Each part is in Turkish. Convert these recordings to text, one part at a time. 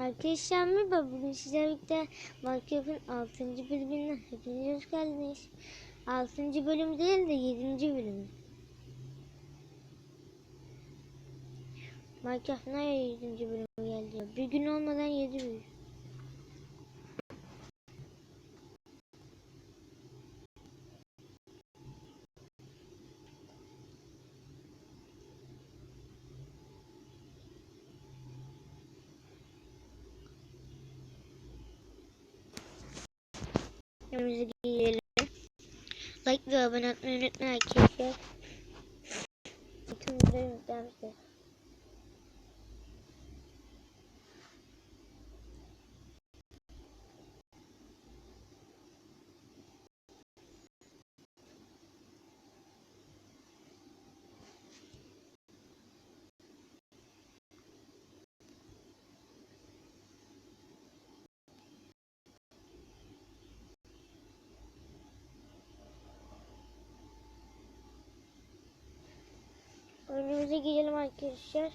Arkadaşlar merhaba bugün sizlerle birlikte Minecraft'ın 6. bölümüne hepiniz hoş geldiniz. 6. bölüm değil de 7. bölüm. Minecraft nereye 7. bölüme geldi? Bir gün olmadan 7 bölüm. Önümüze giyelim. Like ve abone olmayı unutmayın arkadaşlar. Bütün videoyu yüklemiştir. Önümüze giyelim arkadaşlar.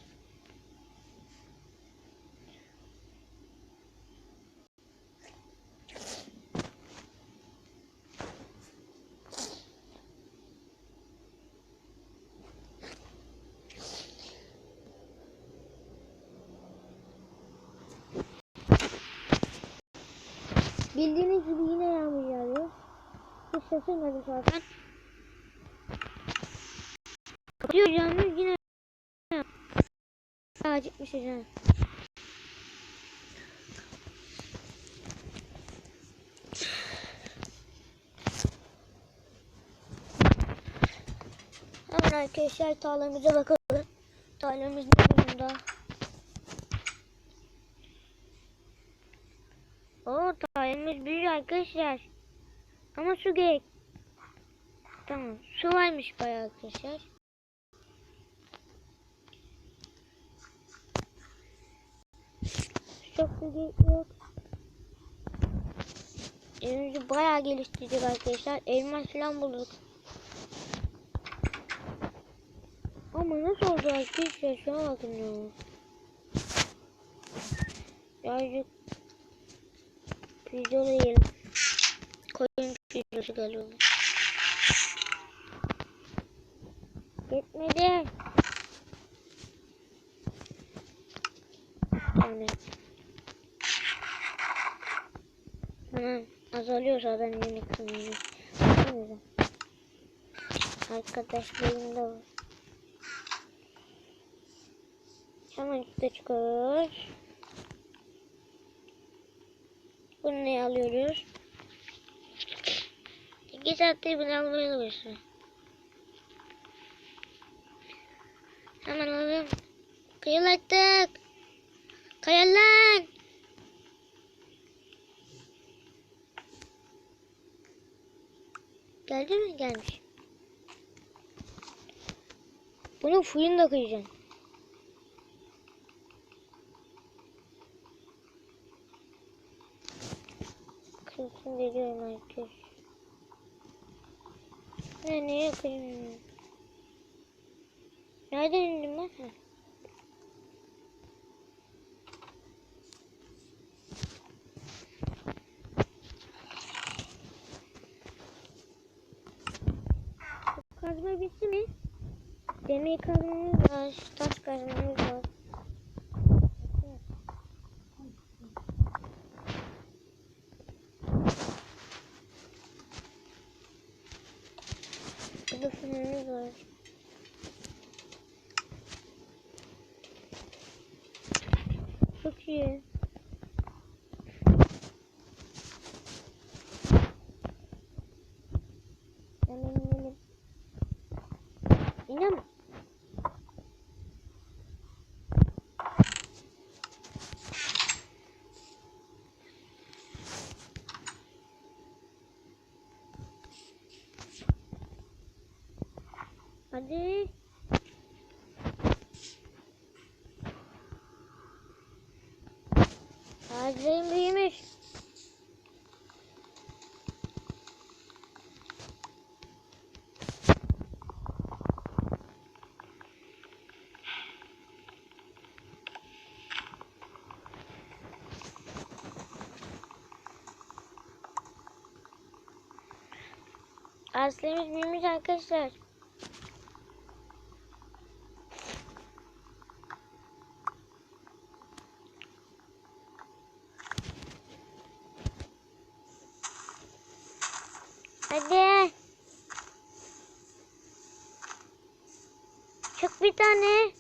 Bildiğiniz gibi yine yağmur yağıyor. Hiç şaşırmadım zaten. Kapıyor yağmur yine acıkmış hocam. Hemen arkadaşlar tarlamıza bakalım. Tarlamız ne durumda? Oo tarlamız büyük arkadaşlar. Ama su gerek. Tamam su varmış bayağı arkadaşlar. Çok gerek yok. Evimizi bayağı geliştirdik arkadaşlar. Elmas falan bulduk. Ama nasıl oldu arkadaşlar? Şuna bakın ya. Birazcık pizza yiyelim. Koyun pizzası galiba. Gitmedi. Yani. Tamam. Azalıyor zaten yeni kanalı. Bakın Arkadaşlarım da var. Hemen üstte çıkıyoruz. Bunu ne alıyoruz? İki saattir bunu almaya alıyorsun. Hemen alalım. Kıyılattık. Kayalan. Geldi mi? Gelmiş. Bunun suyunu da kıyacaksın. Kırsın veriyorum arkadaş. Ne neye kıyayım? Nereden indim ben? Demir kazmamız var, taş kazmamız var. Burada fırınımız var. Çok iyi. Hemen Hadi. Ağacım büyümüş. Ağaçlarımız büyümüş arkadaşlar. Çık bir tane.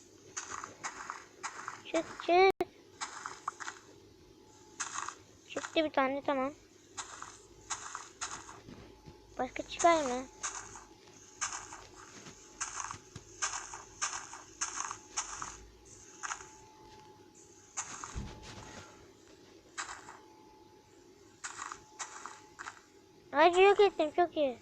Çık çık. Çıktı bir tane tamam. Başka çıkar mı? Hadi yok ettim çok iyi.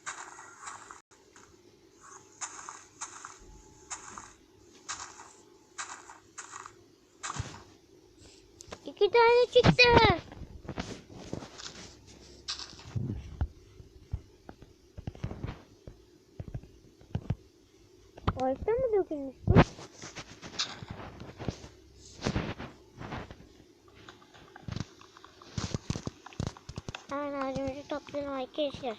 İki tane çıktı. Ağaçtan mı dökülmüş bu? Ben ağacımızı toplayalım arkadaşlar.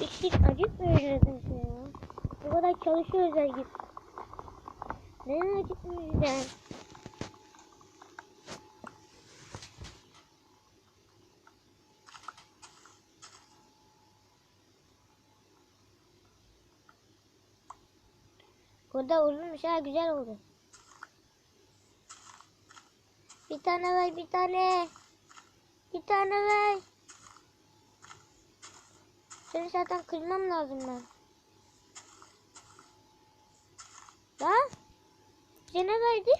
İşit acıtmıyoruz ya. Bu kadar çalışıyoruz gün. Neden acıtmıyoruz yani? Burada uzunmuş ha güzel oldu. Bir tane ver bir tane. Bir tane ver. Seni zaten kırmam lazım ben. Ya? Bize ne verdi?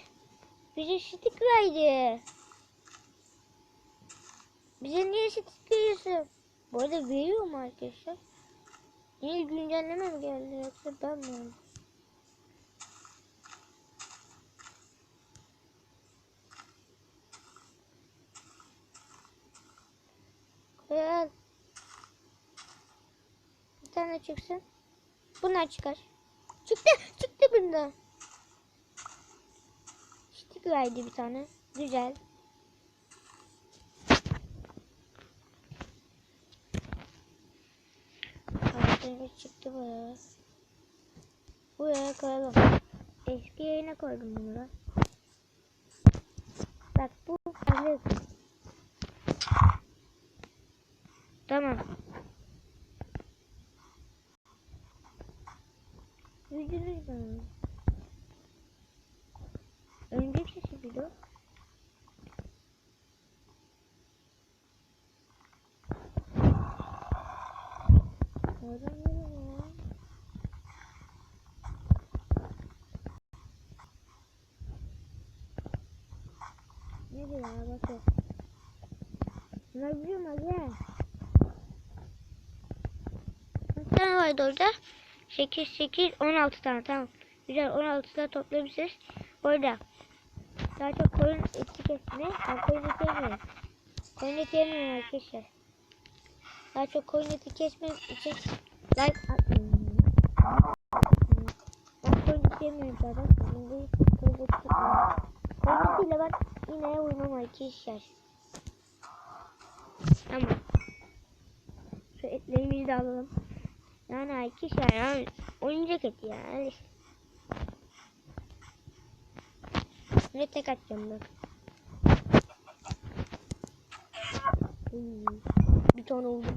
Bize stick verdi. Bize niye stick veriyorsun? Bu arada veriyor mu arkadaşlar? Niye güncelleme mi geldi yoksa ben mi Koyal. Bir tane çıksın. Bunlar çıkar. Çıktı. Çıktı bunda. Stick verdi bir tane. Güzel. Harflerimiz çıktı buraya. Buraya koyalım. Eski yerine koydum bunları. Bak bu hazır. Tamam. Yüzünüz mü? Önce sesi bir de. Oradan yürü ya. Ne diyor ya. Bunlar biliyor mu ya? Kaç tane vardı orada? 8, 8, 16 tane tamam. Güzel 16 tane toplamışız. Orada. Daha çok koyun eti kesme. Ben koyun eti yemiyorum. Koyun eti yemiyorum arkadaşlar. Daha çok koyun eti kesmem için like atmayın. Ben koyun eti yemiyorum zaten. Şimdi koyun eti tutmuyorum. Koyun etiyle ben ineğe uymam arkadaşlar. Tamam. Şu etlerimizi de alalım. Yani arkadaşlar yani oyuncak eti yani. Ne tek atacağım bak. Hmm. Bir tane oldu.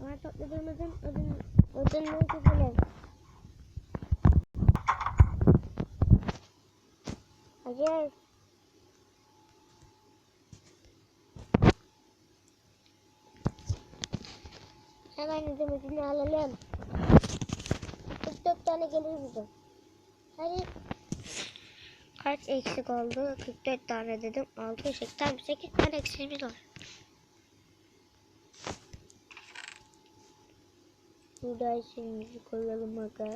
Ama topladığımızın adını, adını seçelim. Hayır. Hemen izlemesini alalım. 44 tane gelir bizim. Hadi. Kaç eksik oldu? 44 tane dedim. 6 eksik. Tabii 8 tane eksiğimiz var. Burada şeyimizi koyalım aga.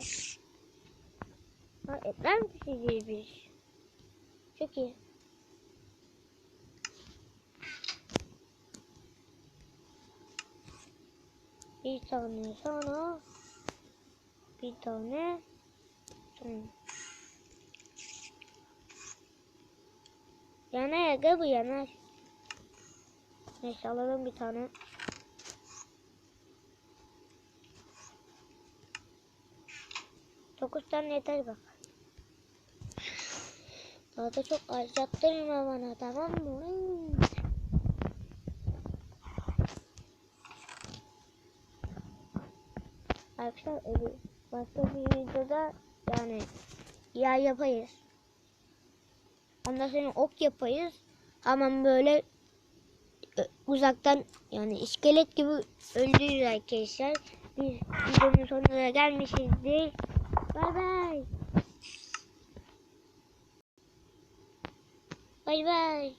Ha etler mi pişireceğiz biz? Çok iyi. Bir tane sana. Bir tane. sana. Yanar aga bu yanar. Neyse alalım bir tane. Dokuz tane yeter bak. Daha da çok harcattırma bana tamam mı? Arkadaşlar evi başka bir videoda yani yay yapayız. Ondan sonra ok yapayız. Hemen böyle e, uzaktan yani iskelet gibi öldürürüz arkadaşlar. Biz videonun sonuna gelmişizdir. Bay bay. Bay bay.